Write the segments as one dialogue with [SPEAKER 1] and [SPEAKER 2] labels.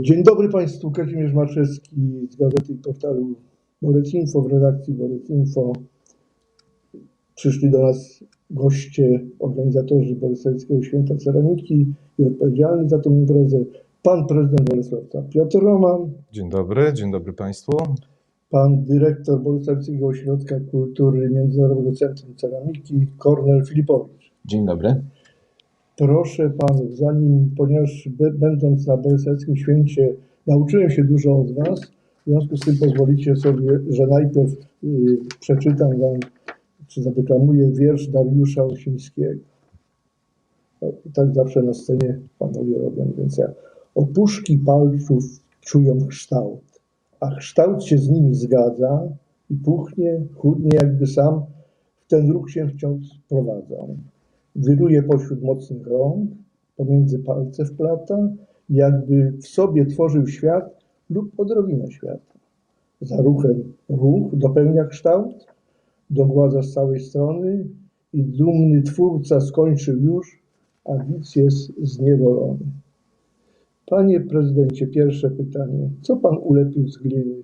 [SPEAKER 1] Dzień dobry Państwu, Kazimierz Marczewski z Gazety i Portalu Bolec Info w redakcji Bolec Info. Przyszli do nas goście, organizatorzy Bolesławskiego Święta Ceramiki i odpowiedzialni za tę imprezę pan prezydent Bolesławca Piotr Roman,
[SPEAKER 2] Dzień dobry, dzień dobry Państwu.
[SPEAKER 1] pan dyrektor Bolesławskiego Ośrodka Kultury Międzynarodowego Centrum Ceramiki Kornel Filipowicz.
[SPEAKER 3] Dzień dobry.
[SPEAKER 1] Proszę panów, zanim, ponieważ będąc na Bolesławskim Święcie nauczyłem się dużo od was, w związku z tym pozwolicie sobie, że najpierw y, przeczytam wam, czy zadeklamuję wiersz Dariusza Osińskiego. Tak zawsze na scenie panowie robią, więc ja. Opuszki palców czują kształt, a kształt się z nimi zgadza i puchnie, chudnie jakby sam w ten ruch się wciąż prowadzał. Wiruje pośród mocnych rąk, pomiędzy palce wplata, jakby w sobie tworzył świat lub odrobinę świata. Za ruchem ruch dopełnia kształt, dogładza z całej strony i dumny twórca skończył już, a widz jest zniewolony. Panie prezydencie, pierwsze pytanie. Co pan ulepił z gliny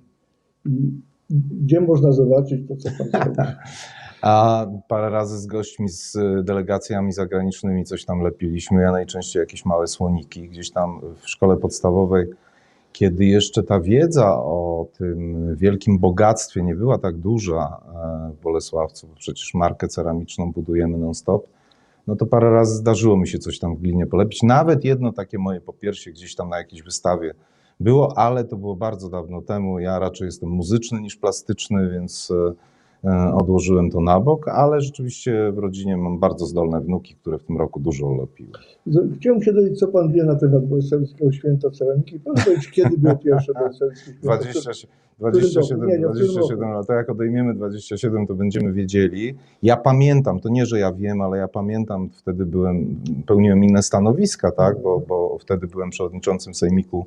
[SPEAKER 1] i gdzie można zobaczyć to, co pan zrobił?
[SPEAKER 2] A parę razy z gośćmi, z delegacjami zagranicznymi coś tam lepiliśmy. Ja najczęściej jakieś małe słoniki gdzieś tam w szkole podstawowej. Kiedy jeszcze ta wiedza o tym wielkim bogactwie nie była tak duża e, w Bolesławcu, bo przecież markę ceramiczną budujemy non-stop, no to parę razy zdarzyło mi się coś tam w glinie polepić. Nawet jedno takie moje popiersie gdzieś tam na jakiejś wystawie było, ale to było bardzo dawno temu. Ja raczej jestem muzyczny niż plastyczny, więc e, odłożyłem to na bok, ale rzeczywiście w rodzinie mam bardzo zdolne wnuki, które w tym roku dużo lepiły.
[SPEAKER 1] Z- Chciałbym się dowiedzieć, co pan wie na temat Bolesławskiego Święta Ceramiki. Pan powiedzieć, kiedy było pierwsze Bolesławskie Święto?
[SPEAKER 2] 20, 27,
[SPEAKER 1] Nie, nie, w którym
[SPEAKER 2] 27 lat. Jak odejmiemy 27, to będziemy wiedzieli. Ja pamiętam, to nie, że ja wiem, ale ja pamiętam, wtedy byłem, pełniłem inne stanowiska, tak, bo, bo wtedy byłem przewodniczącym Sejmiku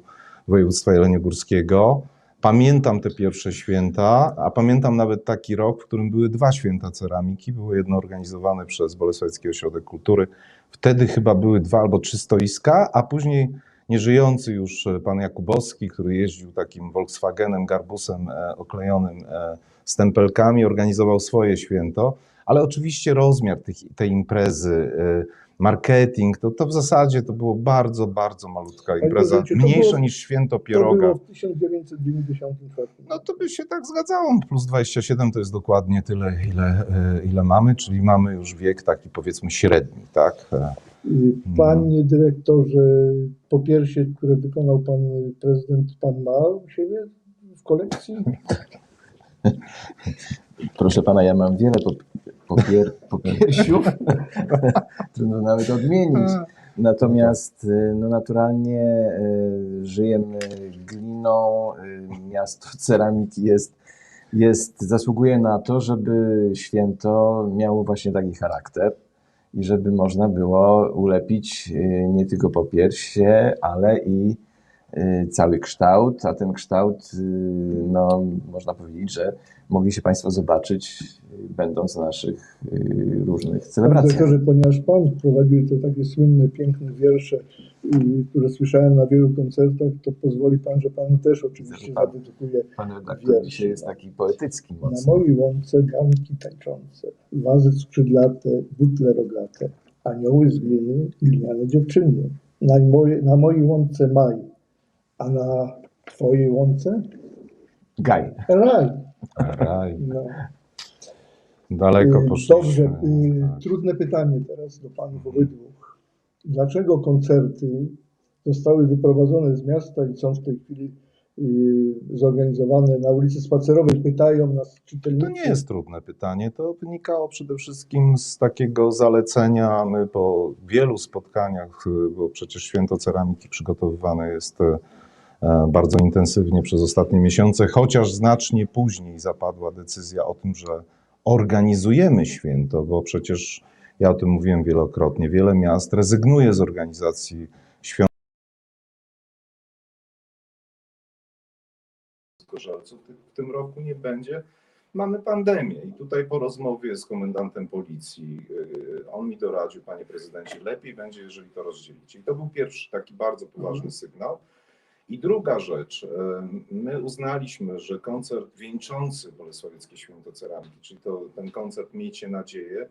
[SPEAKER 2] Województwa Jeleniogórskiego. Pamiętam te pierwsze święta, a pamiętam nawet taki rok, w którym były dwa święta ceramiki. Było jedno organizowane przez Bolesławski Ośrodek Kultury. Wtedy chyba były dwa albo trzy stoiska, a później nieżyjący już e, pan Jakubowski, który jeździł takim Volkswagenem, garbusem e, oklejonym e, stempelkami, organizował swoje święto, ale oczywiście rozmiar tych, tej imprezy, e, marketing, to, to w zasadzie to było bardzo, bardzo malutka impreza,
[SPEAKER 1] to
[SPEAKER 2] mniejsza
[SPEAKER 1] było-
[SPEAKER 2] niż święto
[SPEAKER 1] To
[SPEAKER 2] pieroga.
[SPEAKER 1] było w 1994.
[SPEAKER 2] No to by się tak zgadzało. Plus 27 to jest dokładnie tyle, ile, e, ile mamy, czyli mamy już wiek taki powiedzmy średni, tak? E,
[SPEAKER 1] Y, Panie dyrektorze, popiersie, które wykonał pan prezydent, pan ma u siebie w kolekcji?
[SPEAKER 3] Proszę pana, ja mam wiele pop, popier, popiersiów. Trudno nawet odmienić. Natomiast y, no naturalnie y, żyjemy gliną. y, Miasto ceramiki jest, jest, zasługuje na to, żeby święto miało właśnie taki charakter i żeby można było ulepić nie tylko popiersie, ale i cały kształt, a ten kształt, y, no, można powiedzieć, że mogli się Państwo zobaczyć, y, będąc na naszych y, różnych
[SPEAKER 1] Panie
[SPEAKER 3] celebracjach.
[SPEAKER 1] dyrektorze, ponieważ pan prowadził te takie słynne, piękne wiersze, y, które słyszałem na wielu koncertach, to pozwoli pan, że panu też oczywiście
[SPEAKER 3] Pan-
[SPEAKER 1] zadedykuję
[SPEAKER 3] Pan redaktor dzisiaj jest
[SPEAKER 1] no.
[SPEAKER 3] taki poetycki
[SPEAKER 1] Na
[SPEAKER 3] mocno.
[SPEAKER 1] mojej łące garnki tańczące, wazy skrzydlate, butle rogate, anioły z gliny, gliniane dziewczyny. Na, moje, na mojej łące maj, a na twojej łące
[SPEAKER 3] Gaj.
[SPEAKER 1] raj.
[SPEAKER 2] Raj.
[SPEAKER 1] No.
[SPEAKER 2] Daleko
[SPEAKER 1] Y,
[SPEAKER 2] poszliśmy.
[SPEAKER 1] Dobrze, y,
[SPEAKER 2] tak.
[SPEAKER 1] trudne pytanie teraz do panów obydwu. Dlaczego koncerty zostały wyprowadzone z miasta i są w tej chwili y, zorganizowane na ulicy Spacerowej? Pytają nas czytelnicy.
[SPEAKER 2] To nie jest trudne pytanie. To wynikało przede wszystkim z takiego zalecenia. My po wielu spotkaniach, bo przecież święto ceramiki przygotowywane jest bardzo intensywnie przez ostatnie miesiące, chociaż znacznie później zapadła decyzja o tym, że organizujemy święto, bo przecież ja o tym mówiłem wielokrotnie. Wiele miast rezygnuje z organizacji świąt. W tym roku nie będzie. Mamy pandemię i tutaj po rozmowie z komendantem policji yy, on mi doradził, panie prezydencie, lepiej będzie, jeżeli to rozdzielicie. I to był pierwszy taki bardzo poważny sygnał. I druga rzecz, e, my uznaliśmy, że koncert wieńczący Bolesławieckie Święto Ceramiki, czyli to, ten koncert Miejcie Nadzieję,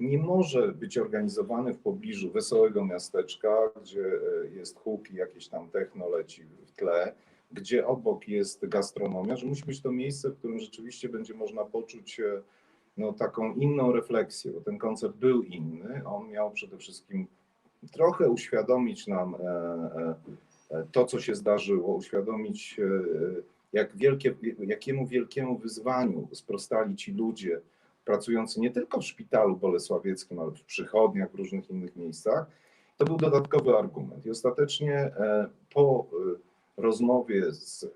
[SPEAKER 2] nie może być organizowany w pobliżu wesołego miasteczka, gdzie e, jest huk i jakieś tam techno leci w tle, gdzie obok jest gastronomia, że musi być to miejsce, w którym rzeczywiście będzie można poczuć no, taką inną refleksję, bo ten koncert był inny. On miał przede wszystkim trochę uświadomić nam e, to, co się zdarzyło, uświadomić, e, jak wielkie, jakiemu wielkiemu wyzwaniu sprostali ci ludzie pracujący nie tylko w szpitalu bolesławieckim, ale w przychodniach, w różnych innych miejscach. To był dodatkowy argument. I ostatecznie e, po e, rozmowie z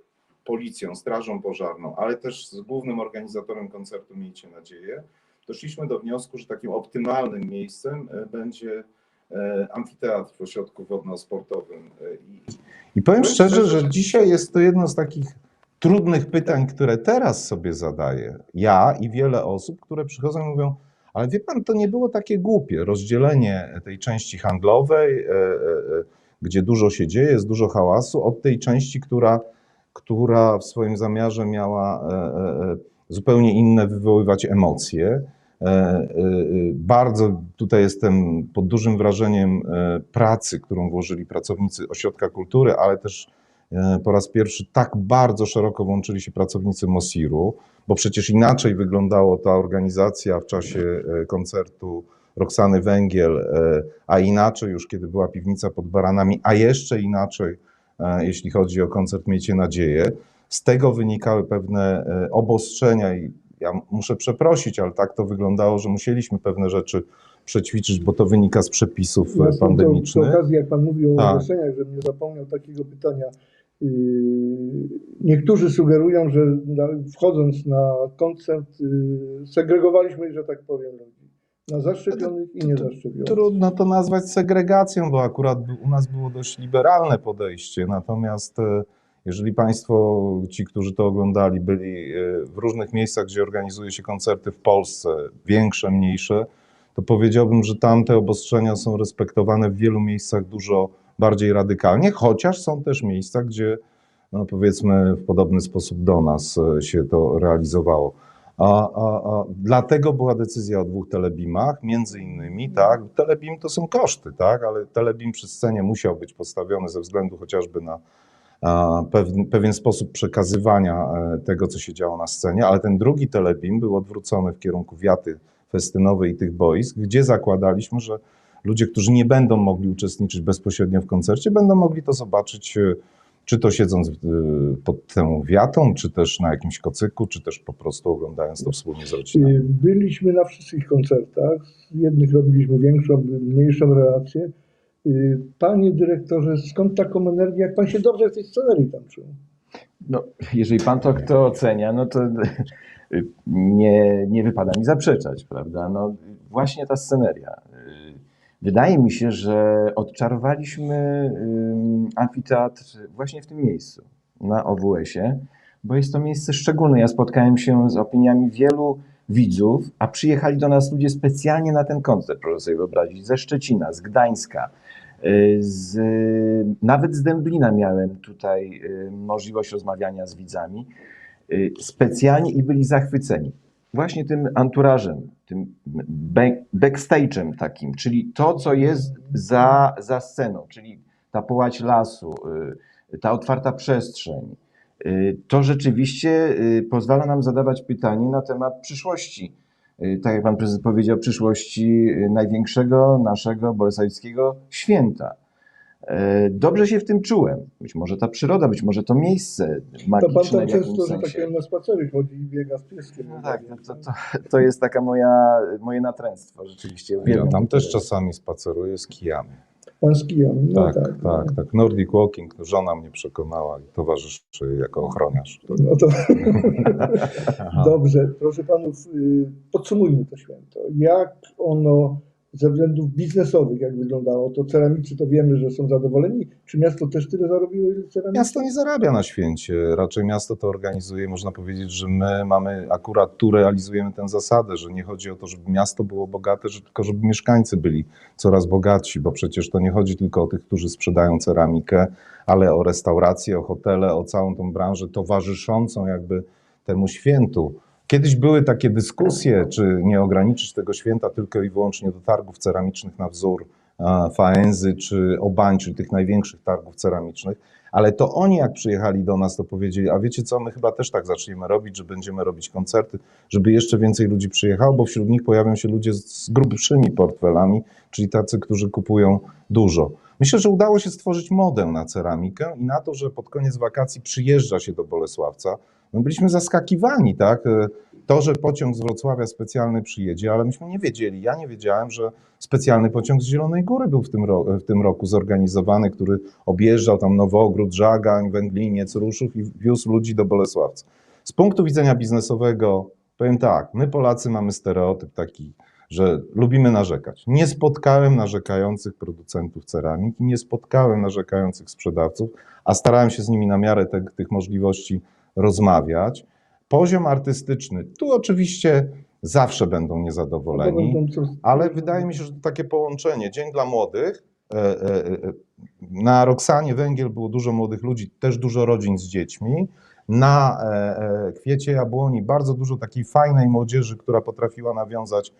[SPEAKER 2] policją, strażą pożarną, ale też z głównym organizatorem koncertu Miejcie Nadzieję, doszliśmy do wniosku, że takim optymalnym miejscem będzie amfiteatr w ośrodku wodno-sportowym. E, I, powiem szczerze, że dzisiaj jest to jedno z takich trudnych pytań, które teraz sobie zadaję ja i wiele osób, które przychodzą i mówią, ale wie pan, to nie było takie głupie, rozdzielenie tej części handlowej, e, e, e, gdzie dużo się dzieje, jest dużo hałasu, od tej części, która, która w swoim zamiarze miała e, e, e, zupełnie inne wywoływać emocje. E, e, e, Bardzo tutaj jestem pod dużym wrażeniem pracy, którą włożyli pracownicy Ośrodka Kultury, ale też po raz pierwszy tak bardzo szeroko włączyli się pracownicy Mosiru, bo przecież inaczej wyglądała ta organizacja w czasie koncertu Roxany Węgiel, a inaczej już kiedy była piwnica pod baranami, a jeszcze inaczej, jeśli chodzi o koncert Miejcie Nadzieję. Z tego wynikały pewne obostrzenia i ja muszę przeprosić, ale tak to wyglądało, że musieliśmy pewne rzeczy przećwiczyć, bo to wynika z przepisów e,
[SPEAKER 1] Ja przy
[SPEAKER 2] pandemicznych.
[SPEAKER 1] okazji, jak Pan mówił o
[SPEAKER 2] Tak.
[SPEAKER 1] ogłoszeniach, żebym nie zapomniał takiego pytania. Yy, Niektórzy sugerują, że wchodząc na koncert yy, segregowaliśmy, że tak powiem, ludzi. Na zaszczepionych i niezaszczepionych.
[SPEAKER 2] Trudno to nazwać segregacją, bo akurat u nas było dość liberalne podejście. Natomiast e, jeżeli Państwo, ci, którzy to oglądali, byli e, w różnych miejscach, gdzie organizuje się koncerty w Polsce, większe, mniejsze, to powiedziałbym, że tam te obostrzenia są respektowane w wielu miejscach dużo bardziej radykalnie, chociaż są też miejsca, gdzie no powiedzmy w podobny sposób do nas e, się to realizowało. A, a, a dlatego była decyzja o dwóch telebimach, między innymi, tak, telebim to są koszty, tak, ale telebim przy scenie musiał być postawiony ze względu chociażby na pewien, sposób przekazywania e, tego, co się działo na scenie, ale ten drugi telebim był odwrócony w kierunku wiaty festynowej i tych boisk, gdzie zakładaliśmy, że ludzie, którzy nie będą mogli uczestniczyć bezpośrednio w koncercie, będą mogli to zobaczyć e, czy to siedząc y, pod tą wiatą, czy też na jakimś kocyku, czy też po prostu oglądając to wspólnie z rodziną.
[SPEAKER 1] Byliśmy na wszystkich koncertach. Z jednych robiliśmy większą, mniejszą relację. Yy, Panie dyrektorze, skąd taką energię, jak Pan się dobrze w tej scenerii tam czuł?
[SPEAKER 3] No, jeżeli pan to kto ocenia, no to nie, nie wypada mi zaprzeczać, prawda? No, właśnie ta sceneria. Wydaje mi się, że odczarowaliśmy amfiteatr właśnie w tym miejscu, na OWS-ie, bo jest to miejsce szczególne. Ja spotkałem się z opiniami wielu widzów, a przyjechali do nas ludzie specjalnie na ten koncert, proszę sobie wyobrazić, ze Szczecina, z Gdańska, y, z, nawet z Dęblina miałem tutaj y, możliwość rozmawiania z widzami y, specjalnie i byli zachwyceni właśnie tym anturażem, tym back- backstage'em takim, czyli to, co jest za, za sceną, czyli ta połać lasu, ta otwarta przestrzeń. Y, To rzeczywiście y, pozwala nam zadawać pytanie na temat przyszłości. Y, Tak jak pan prezydent powiedział, przyszłości największego naszego bolesławickiego święta. Dobrze się w tym czułem. Być może ta przyroda, być może to miejsce
[SPEAKER 1] To Pan
[SPEAKER 3] magiczne
[SPEAKER 1] tam często, że tak powiem, na spacery chodzi i biega z pieskiem.
[SPEAKER 3] No tak, to, to, to, to jest taka moja, moje natręctwo rzeczywiście.
[SPEAKER 2] Ja tam też czasami spaceruję z kijami.
[SPEAKER 1] Pan z kijami. No
[SPEAKER 2] Tak,
[SPEAKER 1] tak.
[SPEAKER 2] tak, tak, Nordic Walking, żona mnie przekonała i towarzyszy jako ochroniarz.
[SPEAKER 1] No to dobrze. Proszę panów, y, podsumujmy to święto. Jak ono ze względów biznesowych, jak wyglądało, to ceramicy to wiemy, że są zadowoleni. Czy miasto też tyle zarobiło, ile ceramicy?
[SPEAKER 2] Miasto nie zarabia na święcie, raczej miasto to organizuje. Można powiedzieć, że my mamy akurat tu realizujemy tę zasadę, że nie chodzi o to, żeby miasto było bogate, tylko żeby mieszkańcy byli coraz bogatsi, bo przecież to nie chodzi tylko o tych, którzy sprzedają ceramikę, ale o restauracje, o hotele, o całą tą branżę towarzyszącą jakby temu świętu. Kiedyś były takie dyskusje, czy nie ograniczyć tego święta tylko i wyłącznie do targów ceramicznych na wzór Faenzy czy Obań, czyli tych największych targów ceramicznych, ale to oni jak przyjechali do nas, to powiedzieli, a wiecie co, my chyba też tak zaczniemy robić, że będziemy robić koncerty, żeby jeszcze więcej ludzi przyjechało, bo wśród nich pojawią się ludzie z grubszymi portfelami, czyli tacy, którzy kupują dużo. Myślę, że udało się stworzyć modę na ceramikę i na to, że pod koniec wakacji przyjeżdża się do Bolesławca. My byliśmy zaskakiwani, tak? E, To, że pociąg z Wrocławia specjalny przyjedzie, ale myśmy nie wiedzieli. Ja nie wiedziałem, że specjalny pociąg z Zielonej Góry był w tym, ro- w tym roku zorganizowany, który objeżdżał tam Nowogród, Żagań, Węgliniec, Ruszów i wiózł ludzi do Bolesławca. Z punktu widzenia biznesowego powiem tak, my Polacy mamy stereotyp taki, że lubimy narzekać. Nie spotkałem narzekających producentów ceramiki, nie spotkałem narzekających sprzedawców, a starałem się z nimi na miarę te, tych możliwości rozmawiać. Poziom artystyczny, tu oczywiście zawsze będą niezadowoleni,
[SPEAKER 1] co-
[SPEAKER 2] ale wydaje mi się, że to takie połączenie, Dzień dla Młodych, e, e, e, na Roxanie Węgiel było dużo młodych ludzi, też dużo rodzin z dziećmi, na Kwiecie Jabłoni bardzo dużo takiej fajnej młodzieży, która potrafiła nawiązać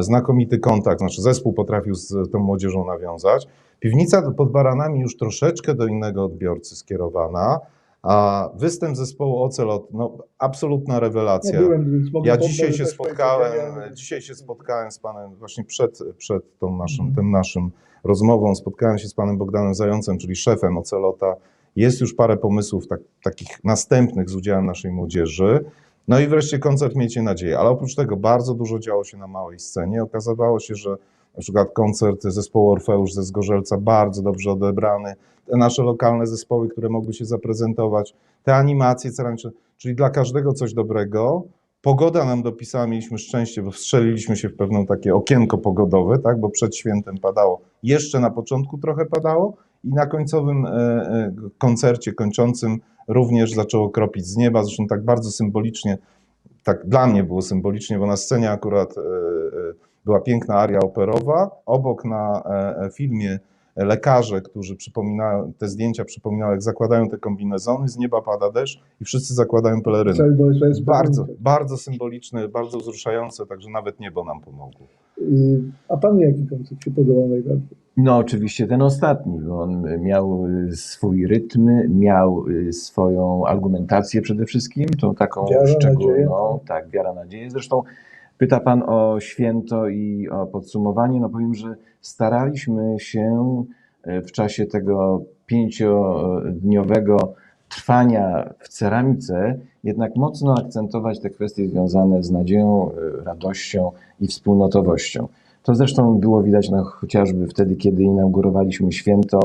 [SPEAKER 2] znakomity kontakt, znaczy zespół potrafił z tą młodzieżą nawiązać. Piwnica pod Baranami już troszeczkę do innego odbiorcy skierowana, a występ zespołu Ocelot, no absolutna
[SPEAKER 1] Ja
[SPEAKER 2] rewelacja.
[SPEAKER 1] byłem, więc mogę
[SPEAKER 2] Ja dzisiaj się spotkałem, dzisiaj się spotkałem z panem właśnie przed, przed tą naszym,
[SPEAKER 1] Mhm.
[SPEAKER 2] tym naszym rozmową, spotkałem się z panem Bogdanem Zającem, czyli szefem Ocelota. Jest już parę pomysłów tak, takich następnych z udziałem naszej młodzieży. No i wreszcie koncert Miejcie Nadzieję. Ale oprócz tego bardzo dużo działo się na małej scenie. Okazywało się, że na przykład koncert zespołu Orfeusz ze Zgorzelca bardzo dobrze odebrany. Te nasze lokalne zespoły, które mogły się zaprezentować, te animacje czyli dla każdego coś dobrego. Pogoda nam dopisała, mieliśmy szczęście, bo wstrzeliliśmy się w pewną takie okienko pogodowe, tak, bo przed świętem padało. Jeszcze na początku trochę padało i na końcowym e, e, koncercie kończącym również zaczęło kropić z nieba. Zresztą tak bardzo symbolicznie, tak dla mnie było symbolicznie, bo na scenie akurat e, była piękna aria operowa. Obok na e, e, filmie lekarze, którzy przypominają, te zdjęcia przypominały, jak zakładają te kombinezony, z nieba pada deszcz i wszyscy zakładają peleryny.
[SPEAKER 1] Bolesław jest
[SPEAKER 2] Bardzo, bardzo symboliczne, bardzo wzruszające, także nawet niebo nam pomogło.
[SPEAKER 1] A panu jaki koncert się podobał najbardziej?
[SPEAKER 3] No oczywiście ten ostatni, bo on miał y, swój rytm, miał y, swoją argumentację przede wszystkim, tą taką
[SPEAKER 1] Wiara,
[SPEAKER 3] szczególną, tak, wiara, nadzieję. Zresztą pyta Pan o święto i o podsumowanie, no powiem, że staraliśmy się y, w czasie tego pięciodniowego trwania w ceramice jednak mocno akcentować te kwestie związane z nadzieją, y, radością i wspólnotowością. To zresztą było widać no, chociażby wtedy, kiedy inaugurowaliśmy święto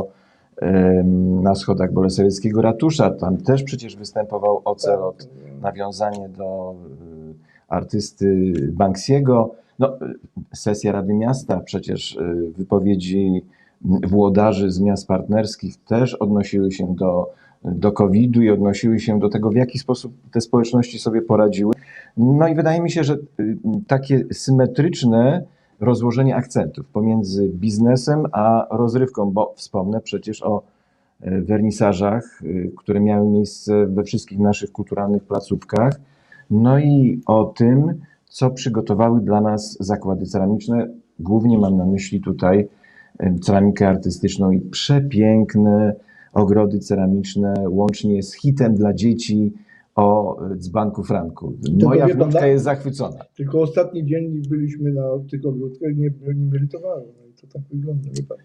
[SPEAKER 3] em, na schodach Bolesławieckiego Ratusza. Tam też przecież występował Ocelot, nawiązanie do artysty Banksiego. No, sesja Rady Miasta, przecież y, wypowiedzi włodarzy z miast partnerskich też odnosiły się do, do COVID-u i odnosiły się do tego, w jaki sposób te społeczności sobie poradziły. No i wydaje mi się, że y, takie symetryczne rozłożenie akcentów pomiędzy biznesem a rozrywką, bo wspomnę przecież o e, wernisażach, y, które miały miejsce we wszystkich naszych kulturalnych placówkach, no i o tym, co przygotowały dla nas zakłady ceramiczne. Głównie mam na myśli tutaj ceramikę artystyczną i przepiękne ogrody ceramiczne, łącznie z hitem dla dzieci o e, dzbanku Franku.
[SPEAKER 1] To
[SPEAKER 3] Moja wnuczka jest zachwycona.
[SPEAKER 1] Tylko ostatni dzień byliśmy na tych ogródkach i nie, nie merytowało. No i to tak wygląda. Wie pan.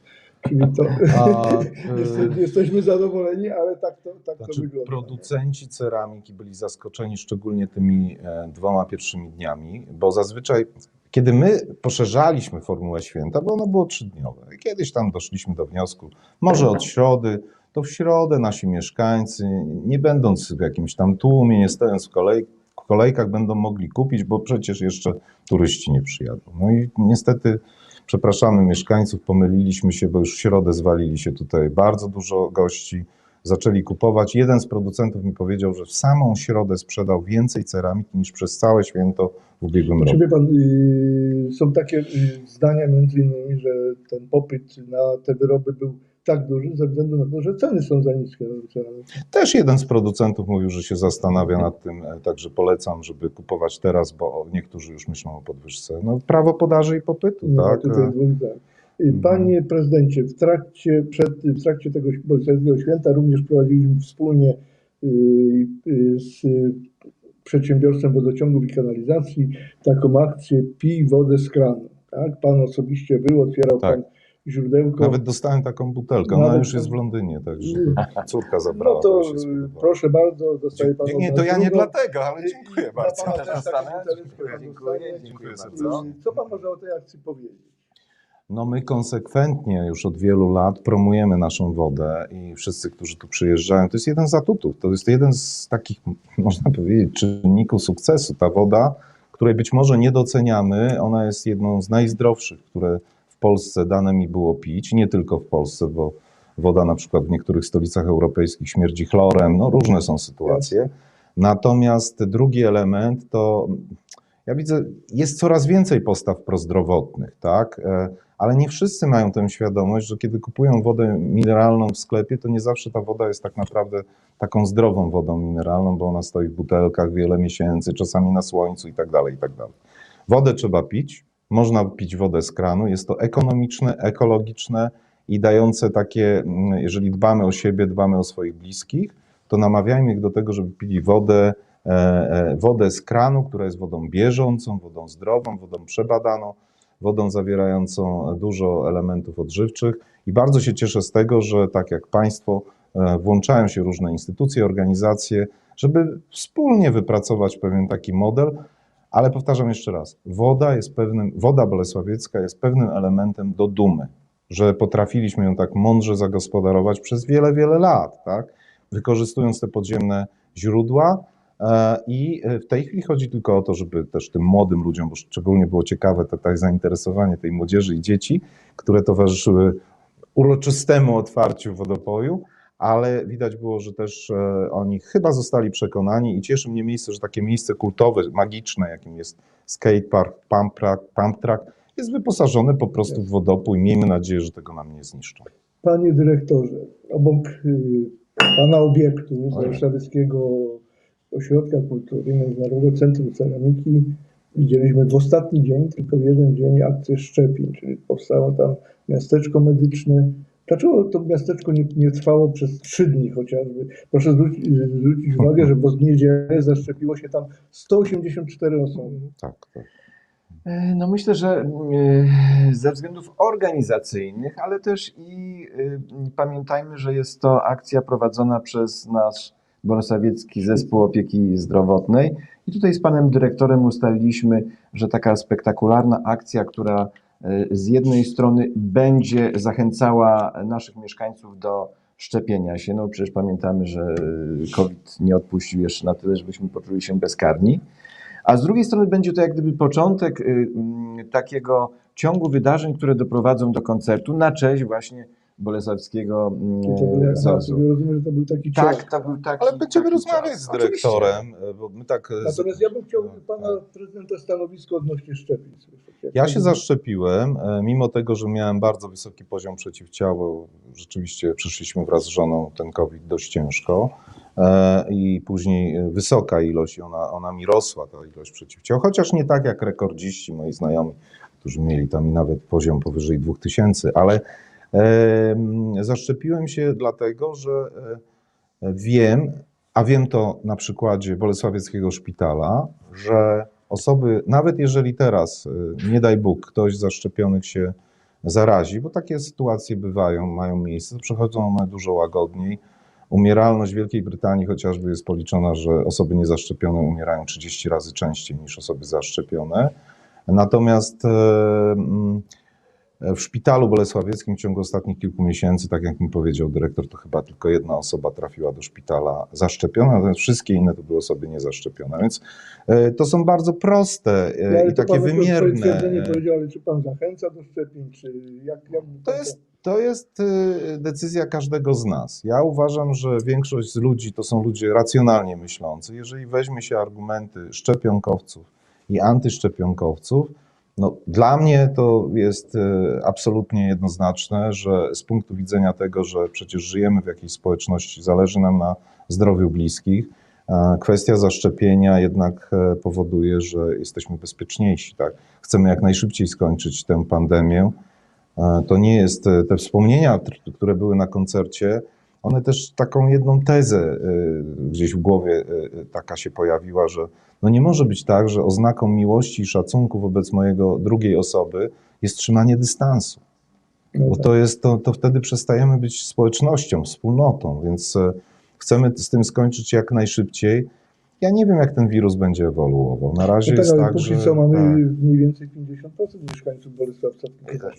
[SPEAKER 1] Czyli to
[SPEAKER 2] A,
[SPEAKER 1] Jeste- jesteśmy zadowoleni, ale tak to, tak to
[SPEAKER 2] Znaczy,
[SPEAKER 1] wygląda.
[SPEAKER 2] producenci ceramiki byli zaskoczeni szczególnie tymi e, dwoma pierwszymi dniami, bo zazwyczaj, kiedy my poszerzaliśmy formułę święta, bo ono było trzydniowe, kiedyś tam doszliśmy do wniosku, może od środy, to w środę nasi mieszkańcy, nie będąc w jakimś tam tłumie, nie stojąc w kolej, kolejkach będą mogli kupić, bo przecież jeszcze turyści nie przyjadą. No i niestety przepraszamy mieszkańców, pomyliliśmy się, bo już w środę zwalili się tutaj bardzo dużo gości, zaczęli kupować. Jeden z producentów mi powiedział, że w samą środę sprzedał więcej ceramiki niż przez całe święto w ubiegłym roku.
[SPEAKER 1] wie pan, y, są takie y, zdania między innymi, że ten popyt na te wyroby był tak duży ze względu na to, że ceny są za niskie.
[SPEAKER 2] Też jeden z producentów mówił, że się zastanawia nad tym, e, także polecam, żeby kupować teraz, bo niektórzy już myślą o podwyżce. No, prawo podaży i popytu,
[SPEAKER 1] No,
[SPEAKER 2] tak?
[SPEAKER 1] tutaj. Y,
[SPEAKER 2] Mhm.
[SPEAKER 1] Panie prezydencie, w trakcie, przed, w trakcie tego Bolesławskiego Święta również prowadziliśmy wspólnie y, y, z przedsiębiorstwem wodociągów i kanalizacji taką akcję Pij wodę z kranu. Tak? Pan osobiście był, otwierał
[SPEAKER 2] Tak.
[SPEAKER 1] pan źródełko.
[SPEAKER 2] Nawet dostałem taką butelkę, ona
[SPEAKER 1] Nawet-
[SPEAKER 2] już jest w Londynie, także córka zabrała.
[SPEAKER 1] no to y, proszę bardzo, dostaje pan
[SPEAKER 2] Nie, to ja nie dlatego, ale dziękuję bardzo.
[SPEAKER 3] Też dostanę? Dziękuję, dziękuję, dziękuję
[SPEAKER 2] bardzo.
[SPEAKER 1] Y, Co pan może o tej akcji powiedzieć?
[SPEAKER 2] No my konsekwentnie już od wielu lat promujemy naszą wodę i wszyscy, którzy tu przyjeżdżają, to jest jeden z atutów, to jest jeden z takich, można powiedzieć, czynników sukcesu. Ta woda, której być może nie doceniamy, ona jest jedną z najzdrowszych, które Polsce dane mi było pić, nie tylko w Polsce, bo woda na przykład w niektórych stolicach europejskich śmierdzi chlorem, no różne są sytuacje. Natomiast drugi element to ja widzę, jest coraz więcej postaw prozdrowotnych, tak? E, Ale nie wszyscy mają tę świadomość, że kiedy kupują wodę mineralną w sklepie, to nie zawsze ta woda jest tak naprawdę taką zdrową wodą mineralną, bo ona stoi w butelkach wiele miesięcy, czasami na słońcu i tak dalej, i tak dalej. Wodę trzeba pić, można pić wodę z kranu, jest to ekonomiczne, ekologiczne i dające takie, mm, jeżeli dbamy o siebie, dbamy o swoich bliskich, to namawiajmy ich do tego, żeby pili wodę, e, e, wodę z kranu, która jest wodą bieżącą, wodą zdrową, wodą przebadaną, wodą zawierającą dużo elementów odżywczych. I bardzo się cieszę z tego, że tak jak Państwo e, włączają się różne instytucje, organizacje, żeby wspólnie wypracować pewien taki model, ale powtarzam jeszcze raz, woda jest pewnym, woda bolesławiecka jest pewnym elementem do dumy, że potrafiliśmy ją tak mądrze zagospodarować przez wiele, wiele lat, tak? wykorzystując te podziemne źródła. E, I w tej chwili chodzi tylko o to, żeby też tym młodym ludziom, bo szczególnie było ciekawe to tak zainteresowanie tej młodzieży i dzieci, które towarzyszyły uroczystemu otwarciu wodopoju, ale widać było, że też e, oni chyba zostali przekonani i cieszy mnie miejsce, że takie miejsce kultowe, magiczne, jakim jest skatepark, pump track, pump track, jest wyposażone po prostu w wodopój. Miejmy nadzieję, że tego nam nie zniszczą.
[SPEAKER 1] Panie dyrektorze, obok y, pana obiektu z Warszawieckiego Ośrodka Kultury Międzynarodowego Centrum Ceramiki widzieliśmy w ostatni dzień, tylko w jeden dzień akcję szczepień, czyli powstało tam miasteczko medyczne. Dlaczego to miasteczko nie, nie trwało przez trzy dni chociażby? Proszę zwrócić, zwrócić uwagę, że w niedzielę zaszczepiło się tam 184 osoby.
[SPEAKER 2] Tak, tak.
[SPEAKER 3] E, No myślę, że e, ze względów organizacyjnych, ale też i e, pamiętajmy, że jest to akcja prowadzona przez nasz Bolesławiecki Zespół Opieki Zdrowotnej i tutaj z panem dyrektorem ustaliliśmy, że taka spektakularna akcja, która z jednej strony będzie zachęcała naszych mieszkańców do szczepienia się, no przecież pamiętamy, że COVID nie odpuścił jeszcze na tyle, żebyśmy poczuli się bezkarni, a z drugiej strony będzie to jak gdyby początek y, takiego ciągu wydarzeń, które doprowadzą do koncertu na cześć właśnie Bolesławskiego
[SPEAKER 1] to
[SPEAKER 3] mm,
[SPEAKER 1] sobie rozumiem, że to był taki ciąg.
[SPEAKER 3] Tak, to był taki
[SPEAKER 2] Ale będziemy
[SPEAKER 3] taki
[SPEAKER 2] rozmawiać
[SPEAKER 3] czas.
[SPEAKER 2] z dyrektorem, e, bo my tak... z-
[SPEAKER 1] Natomiast ja bym chciał pana prezydenta stanowisko odnośnie szczepień.
[SPEAKER 2] Ja się zaszczepiłem, e, mimo tego, że miałem bardzo wysoki poziom przeciwciał, bo rzeczywiście przyszliśmy wraz z żoną ten COVID dość ciężko e, i później wysoka ilość, i ona, ona mi rosła, ta ilość przeciwciał, chociaż nie tak jak rekordziści moi znajomi, którzy mieli tam i nawet poziom powyżej 2000, ale zaszczepiłem się dlatego, że e, wiem, a wiem to na przykładzie Bolesławieckiego Szpitala, że osoby, nawet jeżeli teraz, y, nie daj Bóg, ktoś z zaszczepionych się zarazi, bo takie sytuacje bywają, mają miejsce, przechodzą one dużo łagodniej. Umieralność w Wielkiej Brytanii chociażby jest policzona, że osoby niezaszczepione umierają 30 razy częściej niż osoby zaszczepione. Natomiast e, E, W szpitalu bolesławieckim w ciągu ostatnich kilku miesięcy, tak jak mi powiedział dyrektor, to chyba tylko jedna osoba trafiła do szpitala zaszczepiona, natomiast wszystkie inne to były osoby niezaszczepione. Więc e, to są bardzo proste e,
[SPEAKER 1] ale
[SPEAKER 2] i takie
[SPEAKER 1] pan
[SPEAKER 2] wymierne.
[SPEAKER 1] twierdzenie
[SPEAKER 2] e,
[SPEAKER 1] powiedział, ale czy pan zachęca do szczepień, czy jak, jak
[SPEAKER 2] To jest, to jest decyzja każdego z nas. Ja uważam, że większość z ludzi to są ludzie racjonalnie myślący. Jeżeli weźmie się argumenty szczepionkowców i antyszczepionkowców, no, dla mnie to jest y, absolutnie jednoznaczne, że z punktu widzenia tego, że przecież żyjemy w jakiejś społeczności, zależy nam na zdrowiu bliskich, e, kwestia zaszczepienia jednak e, powoduje, że jesteśmy bezpieczniejsi. Tak? Chcemy jak najszybciej skończyć tę pandemię. E, To nie jest e, te wspomnienia, które były na koncercie, one też taką jedną tezę e, gdzieś w głowie e, taka się pojawiła, że no nie może być tak, że oznaką miłości i szacunku wobec mojego drugiej osoby jest trzymanie dystansu.
[SPEAKER 1] No
[SPEAKER 2] Bo
[SPEAKER 1] tak.
[SPEAKER 2] to jest, to, to wtedy przestajemy być społecznością, wspólnotą, więc e, chcemy z tym skończyć jak najszybciej. Ja nie wiem, jak ten wirus będzie ewoluował. Na razie
[SPEAKER 1] No tak,
[SPEAKER 2] jest
[SPEAKER 1] ale
[SPEAKER 2] tak,
[SPEAKER 1] póki
[SPEAKER 2] że...
[SPEAKER 1] co mamy
[SPEAKER 2] tak.
[SPEAKER 1] mniej więcej 50% mieszkańców Bolesławca.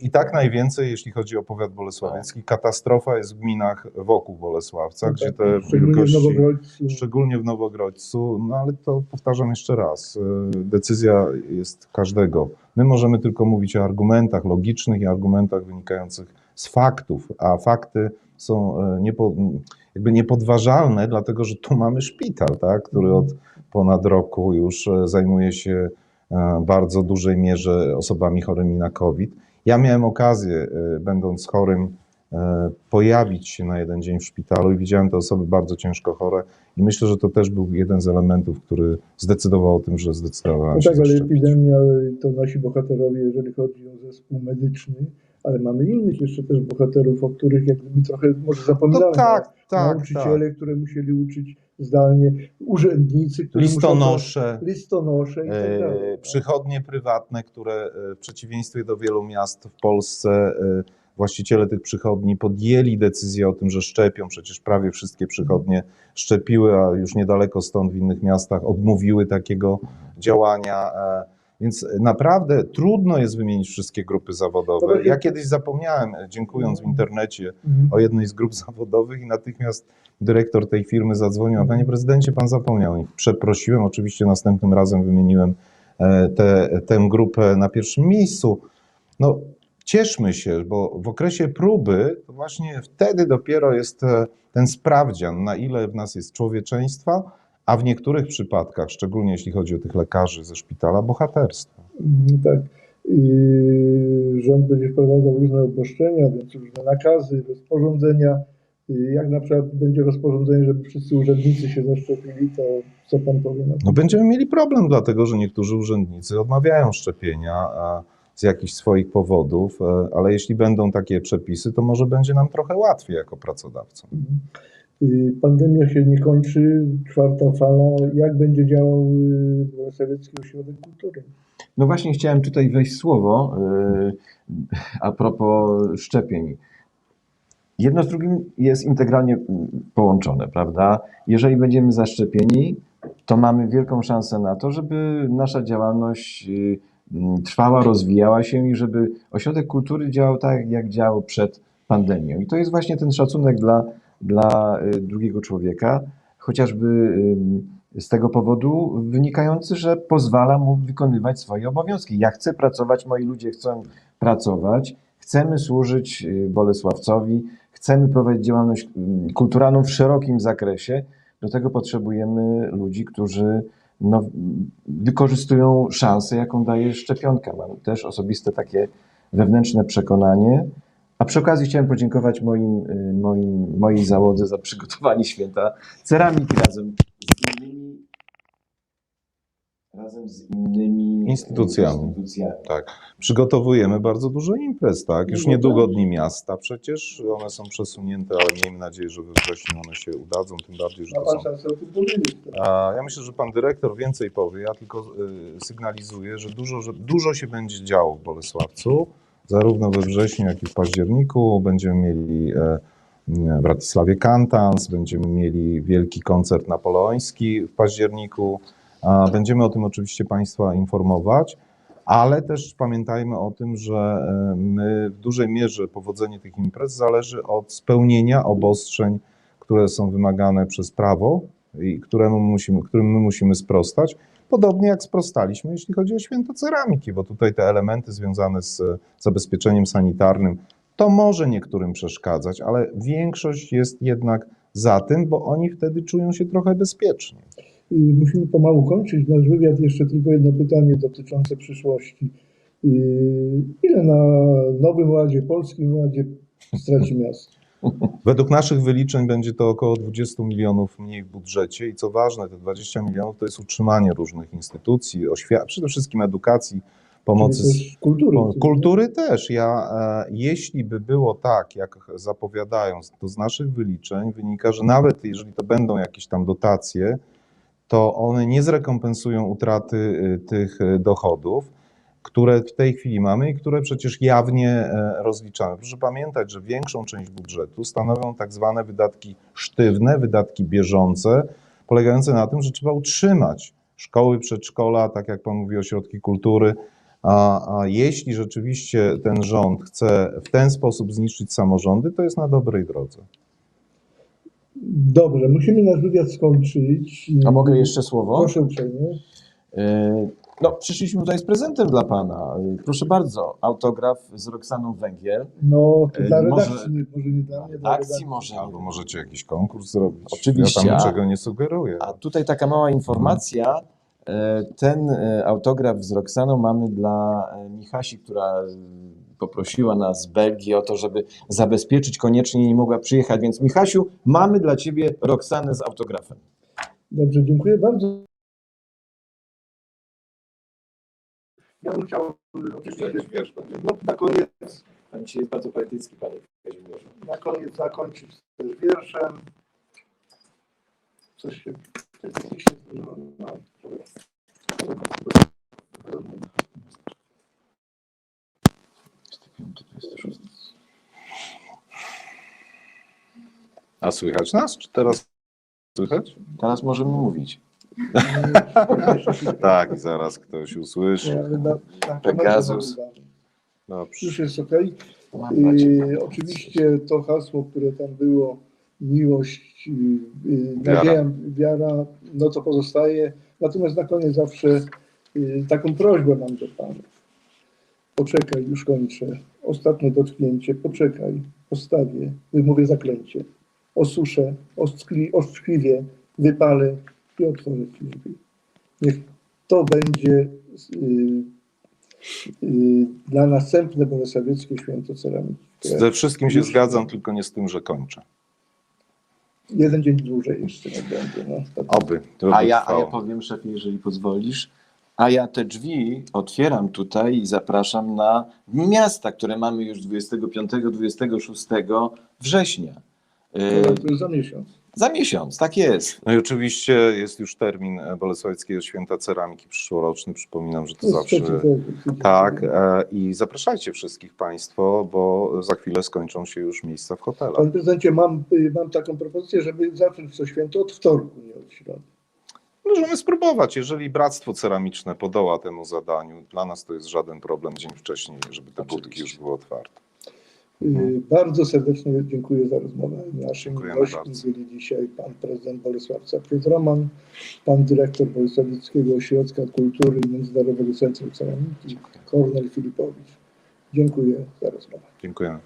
[SPEAKER 2] I tak najwięcej, jeśli chodzi o powiat bolesławiecki. Katastrofa jest w gminach wokół Bolesławca,
[SPEAKER 1] No
[SPEAKER 2] gdzie
[SPEAKER 1] tak,
[SPEAKER 2] te
[SPEAKER 1] szczególnie w
[SPEAKER 2] wielkości,
[SPEAKER 1] Nowogrodzcu.
[SPEAKER 2] szczególnie w Nowogrodźcu, no ale to powtarzam jeszcze raz, y, decyzja jest każdego. My możemy tylko mówić o argumentach logicznych i argumentach wynikających z faktów, a fakty są e, niepo, jakby niepodważalne, dlatego że tu mamy szpital, tak, który od ponad roku już e, zajmuje się e, bardzo dużej mierze osobami chorymi na COVID. Ja miałem okazję, e, będąc chorym, pojawić się na jeden dzień w szpitalu i widziałem te osoby bardzo ciężko chore i myślę, że to też był jeden z elementów, który zdecydował o tym, że zdecydowałem
[SPEAKER 1] No
[SPEAKER 2] się
[SPEAKER 1] tak, ale epidemia to nasi bohaterowie, jeżeli chodzi o zespół medyczny, ale mamy innych jeszcze też bohaterów, o których jak gdyby trochę może zapominamy.
[SPEAKER 2] No tak, tak,
[SPEAKER 1] Nauczyciele, które musieli uczyć zdalnie, urzędnicy, którzy
[SPEAKER 2] Listonosze.
[SPEAKER 1] muszą... Listonosze i tak dalej.
[SPEAKER 2] E, Przychodnie prywatne, które e, w przeciwieństwie do wielu miast w Polsce, e, właściciele tych przychodni podjęli decyzję o tym, że szczepią. Przecież prawie wszystkie przychodnie szczepiły, a już niedaleko stąd w innych miastach odmówiły takiego działania. E, Więc naprawdę trudno jest wymienić wszystkie grupy zawodowe. Ja kiedyś zapomniałem, e, dziękując w internecie,
[SPEAKER 1] Mhm.
[SPEAKER 2] o jednej z grup zawodowych i natychmiast dyrektor tej firmy zadzwonił, a panie prezydencie, pan zapomniał. I przeprosiłem, oczywiście następnym razem wymieniłem e, tę tę grupę na pierwszym miejscu. No, cieszmy się, bo w okresie próby to właśnie wtedy dopiero jest e, ten sprawdzian, na ile w nas jest człowieczeństwa, a w niektórych przypadkach, szczególnie jeśli chodzi o tych lekarzy ze szpitala, bohaterstwa.
[SPEAKER 1] Mhm, Tak. I rząd będzie wprowadzał różne obostrzenia, więc różne nakazy, rozporządzenia. Jak na przykład będzie rozporządzenie, żeby wszyscy urzędnicy się zaszczepili, to co pan powie na to?
[SPEAKER 2] No będziemy mieli problem, dlatego że niektórzy urzędnicy odmawiają szczepienia z jakichś swoich powodów, e, ale jeśli będą takie przepisy, to może będzie nam trochę łatwiej jako pracodawcom.
[SPEAKER 1] Y, Pandemia się nie kończy, czwarta fala. Jak będzie działał y, Bolesławiecki Ośrodek Kultury?
[SPEAKER 3] No właśnie chciałem tutaj wejść słowo yy, a propos szczepień. Jedno z drugim jest integralnie połączone, prawda? Jeżeli będziemy zaszczepieni, to mamy wielką szansę na to, żeby nasza działalność trwała, rozwijała się i żeby ośrodek kultury działał tak, jak działał przed pandemią. I to jest właśnie ten szacunek dla, dla yy, drugiego człowieka, chociażby yy, z tego powodu wynikający, że pozwala mu wykonywać swoje obowiązki. Ja chcę pracować, moi ludzie chcą pracować, chcemy służyć y, Bolesławcowi, chcemy prowadzić działalność y, kulturalną w szerokim zakresie. Do tego potrzebujemy ludzi, którzy no, wykorzystują szansę, jaką daje szczepionka. Mam też osobiste takie wewnętrzne przekonanie. A przy okazji chciałem podziękować moim, y, moim, mojej załodze za przygotowanie święta ceramiki razem z innymi, razem z innymi
[SPEAKER 2] Instytucjami.
[SPEAKER 3] instytucjami.
[SPEAKER 2] Tak. Przygotowujemy bardzo dużo imprez, tak? Już niedługo
[SPEAKER 1] tak.
[SPEAKER 2] Dni Miasta przecież, one są przesunięte, ale miejmy nadzieję, że we wrześniu one się udadzą, tym bardziej, że to
[SPEAKER 1] pan
[SPEAKER 2] są
[SPEAKER 1] powiedzieć?
[SPEAKER 2] A ja myślę, że pan dyrektor więcej powie. Ja tylko y, sygnalizuję, że dużo, że dużo się będzie działo w Bolesławcu, zarówno we wrześniu, jak i w październiku. Będziemy mieli e, w Bratysławie Kantans, będziemy mieli wielki koncert napoleoński w październiku. Będziemy o tym oczywiście Państwa informować. Ale też pamiętajmy o tym, że e, my w dużej mierze powodzenie tych imprez zależy od spełnienia obostrzeń, które są wymagane przez prawo i któremu musimy, którym my musimy sprostać. Podobnie jak sprostaliśmy, jeśli chodzi o święto ceramiki, bo tutaj te elementy związane z zabezpieczeniem sanitarnym, to może niektórym przeszkadzać, ale większość jest jednak za tym, bo oni wtedy czują się trochę bezpiecznie.
[SPEAKER 1] Musimy pomału kończyć nasz wywiad. Jeszcze tylko jedno pytanie dotyczące przyszłości. Ile na Nowym Ładzie, Polskim Ładzie straci miasto?
[SPEAKER 2] Według naszych wyliczeń będzie to około 20 milionów mniej w budżecie i co ważne, te 20 milionów to jest utrzymanie różnych instytucji, oświa- przede wszystkim edukacji, pomocy.
[SPEAKER 1] Też kultury.
[SPEAKER 2] Kultury też. Ja, e, jeśli by było tak, jak zapowiadają, to z naszych wyliczeń wynika, że nawet jeżeli to będą jakieś tam dotacje, to one nie zrekompensują utraty y, tych y, dochodów, które w tej chwili mamy i które przecież jawnie e, rozliczamy. Proszę pamiętać, że większą część budżetu stanowią tak zwane wydatki sztywne, wydatki bieżące, polegające na tym, że trzeba utrzymać szkoły, przedszkola, tak jak Pan mówi, ośrodki kultury, a, a jeśli rzeczywiście ten rząd chce w ten sposób zniszczyć samorządy, to jest na dobrej drodze.
[SPEAKER 1] Dobrze, musimy nasz wywiad skończyć.
[SPEAKER 3] A mogę jeszcze słowo?
[SPEAKER 1] Proszę uprzejmie.
[SPEAKER 3] E, No, przyszliśmy tutaj z prezentem dla pana. E, Proszę bardzo, autograf z Roxaną Węgiel.
[SPEAKER 1] No, to
[SPEAKER 3] Y,
[SPEAKER 1] dla
[SPEAKER 3] może-
[SPEAKER 1] redakcji, nie, może nie dla mnie. Dla
[SPEAKER 3] Akcji
[SPEAKER 1] redakcji.
[SPEAKER 3] może.
[SPEAKER 2] Albo możecie jakiś konkurs zrobić.
[SPEAKER 3] Oczywiście,
[SPEAKER 2] Ja
[SPEAKER 3] a-
[SPEAKER 2] tam niczego nie sugeruję.
[SPEAKER 3] A tutaj taka mała informacja. E, Ten e, autograf z Roxaną mamy dla e, Michasi, która e, poprosiła nas z Belgii o to, żeby zabezpieczyć koniecznie nie mogła przyjechać. Więc Michasiu, mamy dla ciebie Roxanę z autografem.
[SPEAKER 1] Dobrze, dziękuję bardzo. Ja bym chciał oczywiście no, na koniec,
[SPEAKER 3] Pan dzisiaj jest bardzo poetycki, panie Kazimierzu.
[SPEAKER 1] na koniec zakończyć też wierszem. Coś się zdarzyło. No,
[SPEAKER 2] A słychać nas? Czy teraz słychać?
[SPEAKER 3] Teraz możemy mówić.
[SPEAKER 2] Tak, i zaraz ktoś usłyszy.
[SPEAKER 1] Na- na
[SPEAKER 3] Pegasus.
[SPEAKER 1] kamerze
[SPEAKER 2] Dobrze.
[SPEAKER 1] Już jest okej.
[SPEAKER 3] Mam dla ciebie.
[SPEAKER 1] Yy, oczywiście to hasło, które tam było, miłość, yy, yy,
[SPEAKER 2] Wiara.
[SPEAKER 1] nadzieja, wiara, no to pozostaje. Natomiast na koniec zawsze taką prośbę mam do panów. Poczekaj, już kończę. Ostatnie dotknięcie, poczekaj, postawię, wymówię zaklęcie. Osuszę, oszczliwie wypalę i otworzę ci drzwi. Niech to będzie yy, yy, na następne bolesławieckie święto ceramiki.
[SPEAKER 2] Ze wszystkim się
[SPEAKER 1] Już-
[SPEAKER 2] zgadzam, tylko nie z tym, że kończę.
[SPEAKER 1] Jeden dzień dłużej jeszcze nie będzie. No, tak.
[SPEAKER 2] Oby.
[SPEAKER 3] A ja, a ja powiem szefie, jeżeli pozwolisz, a ja te drzwi otwieram tutaj i zapraszam na Dni Miasta, które mamy już 25-26 września. Yy,
[SPEAKER 1] To jest za miesiąc.
[SPEAKER 3] za miesiąc, tak jest.
[SPEAKER 2] No i oczywiście jest już termin e, Bolesławickiego Święta Ceramiki przyszłoroczny. Przypominam, że to, zawsze... Tak, e, i zapraszajcie wszystkich Państwo, bo za chwilę skończą się już miejsca w hotelach.
[SPEAKER 1] Panie prezydencie, mam, y, mam taką propozycję, żeby zacząć to święto od wtorku, nie od środy.
[SPEAKER 2] Możemy spróbować, jeżeli Bractwo Ceramiczne podoła temu zadaniu. Dla nas to jest żaden problem dzień wcześniej, żeby te budki już były otwarte.
[SPEAKER 1] Y, Bardzo serdecznie dziękuję za rozmowę. Naszym
[SPEAKER 2] Dziękujemy bardzo.
[SPEAKER 1] byli dzisiaj pan prezydent Bolesławca Piotr Roman, pan dyrektor Bolesławickiego Ośrodka Kultury i Międzynarodowego Centrum Ceramiki Kornel Filipowicz. Dziękuję za rozmowę.
[SPEAKER 2] Dziękujemy.